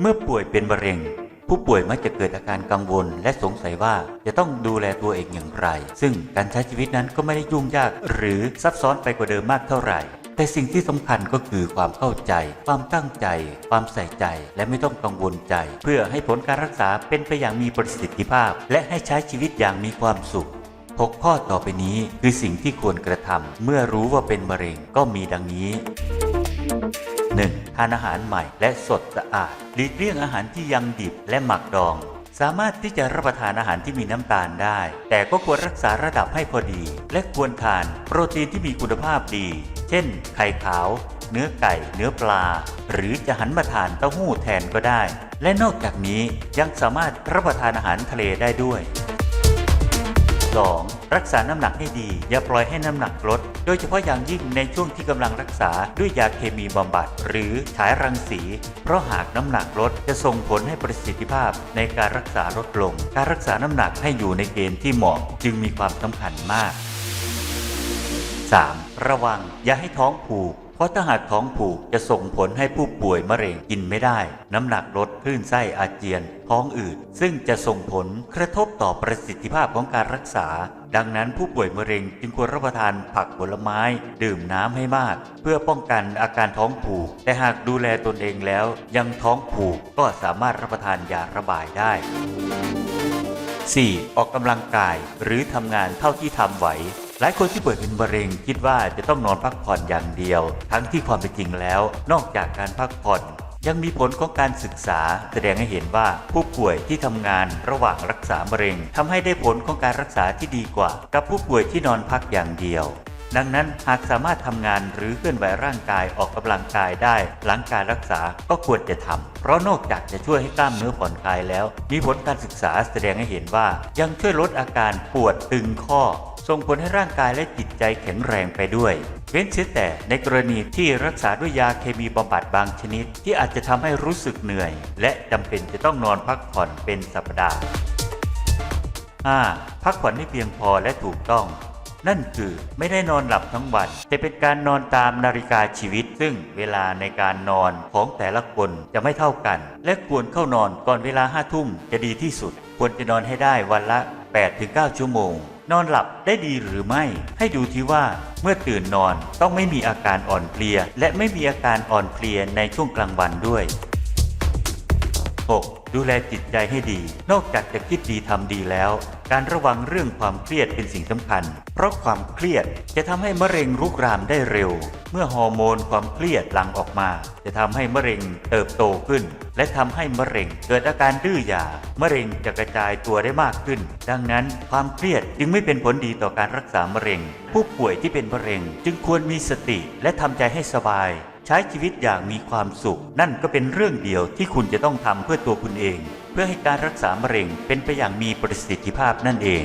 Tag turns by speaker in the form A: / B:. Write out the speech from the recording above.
A: เมื่อป่วยเป็นมะเร็ง ผู้ป่วยมักจะเกิดอาการกังวล และสงสัยว่าจะต้องดูแลตัวเองอย่างไร ซึ่งการใช้ชีวิตนั้นก็ไม่ได้ยุ่งยาก หรือซับซ้อนไปกว่าเดิมมากเท่าไหร่แต่สิ่งที่สำคัญก็คือความเข้าใจ ความตั้งใจ ความใส่ใจ และไม่ต้องกังวลใจ เพื่อให้ผลการรักษาเป็นไปอย่างมีประสิทธิภาพ และให้ใช้ชีวิตอย่างมีความสุข 6 ข้อต่อไปนี้คือสิ่งที่ควรกระทำเมื่อรู้ว่าเป็นมะเร็งก็มีดังนี้ ทานอาหารใหม่และสดสะอาดหลีกเลี่ยงอาหารที่ยังดิบและหมักดอง สามารถที่จะรับประทานอาหารที่มีน้ำตาลได้ แต่ก็ควรรักษาระดับให้พอดี และควรทาน โปรตีนที่มีคุณภาพดี เช่น ไข่ขาว เนื้อไก่ เนื้อปลา หรือจะหันมาทานเต้าหู้แทนก็ได้ และนอกจากนี้ยังสามารถรับประทานอาหารทะเลได้ด้วย 2. รักษาน้ำหนักให้ดี อย่าปล่อยให้น้ำหนักลด โดยเฉพาะอย่างยิ่งในช่วงที่กำลังรักษาด้วยยาเคมีบำบัด หรือฉายรังสี เพราะหากน้ำหนักลดจะส่งผลให้ประสิทธิภาพในการรักษาลดลง การรักษาน้ำหนักให้อยู่ในเกณฑ์ที่เหมาะจึงมีความสำคัญมาก 3. ระวังอย่าให้ท้องผูก เพราะถ้าหากท้องผูกจะส่งผลให้ผู้ป่วยมะเร็งกินไม่ได้ น้ำหนักลดคลื่นไส้อาเจียน ท้องอืด ซึ่งจะส่งผลกระทบต่อประสิทธิภาพของการรักษา ดังนั้นผู้ป่วยมะเร็งจึงควรรับประทานผักผลไม้ ดื่มน้ำให้มาก เพื่อป้องกันอาการท้องผูก แต่หากดูแลตนเองแล้ว ยังท้องผูกก็สามารถรับประทานยาระบายได้ 4. ออกกำลังกายหรือทำงานเท่าที่ทำไหว หลายคนที่ป่วยเป็นมะเร็งคิดว่าจะต้องนอนพักผ่อนอย่างเดียว ทั้งที่ความเป็นจริงแล้ว นอกจากการพักผ่อน ยังมีผลของการศึกษา แสดงให้เห็นว่าผู้ป่วยที่ทำงานระหว่างรักษามะเร็งทำให้ได้ผลของการรักษาที่ดีกว่า กับผู้ป่วยที่นอนพักอย่างเดียวดังนั้นหากสามารถทำงานหรือเคลื่อนไหวร่างกายออกกำลังกายได้ หลังการรักษาก็ควรจะทำเพราะนอกจากจะช่วยให้กล้ามเนื้อผ่อนคลายแล้ว มีผลการศึกษาแสดงให้เห็นว่า ยังช่วยลดอาการปวดตึงข้อ ส่งผลให้ร่างกายและจิตใจแข็งแรงไปด้วย เว้นเสียแต่ในกรณีที่รักษาด้วยยาเคมีบำบัดบางชนิด ที่อาจจะทำให้รู้สึกเหนื่อย และจำเป็นจะต้องนอนพักผ่อนเป็นสัปดาห์ 5. พักผ่อนให้เพียงพอและถูกต้องนั่นคือไม่ได้นอนหลับทั้งวัน แต่เป็นการนอนตามนาฬิกาชีวิต ซึ่งเวลาในการนอนของแต่ละคนจะไม่เท่ากัน และควรเข้านอนก่อนเวลาห้าทุ่มจะดีที่สุด ควรจะนอนให้ได้วันละ 8-9 ชั่วโมง นอนหลับได้ดีหรือไม่ ให้ดูที่ว่าเมื่อตื่นนอนต้องไม่มีอาการอ่อนเพลีย และไม่มีอาการอ่อนเพลียในช่วงกลางวันด้วย 6. ดูแลจิตใจให้ดี นอกจากจะคิดดีทำดีแล้ว การระวังเรื่องความเครียดเป็นสิ่งสำคัญ เพราะความเครียดจะทำให้มะเร็งรุกรามได้เร็ว เมื่อฮอร์โมนความเครียดหลั่งออกมา จะทำให้มะเร็งเติบโตขึ้น และทำให้มะเร็งเกิดอาการดื้อยามะเร็งจะกระจายตัวได้มากขึ้น ดังนั้นความเครียดจึงไม่เป็นผลดีต่อการรักษามะเร็ง ผู้ป่วยที่เป็นมะเร็ง จึงควรมีสติและทำใจให้สบาย ใช้ชีวิตอย่างมีความสุข นั่นก็เป็นเรื่องเดียวที่คุณจะต้องทำเพื่อตัวคุณเอง เพื่อให้การรักษามะเร็งเป็นไปอย่างมีประสิทธิภาพนั่นเอง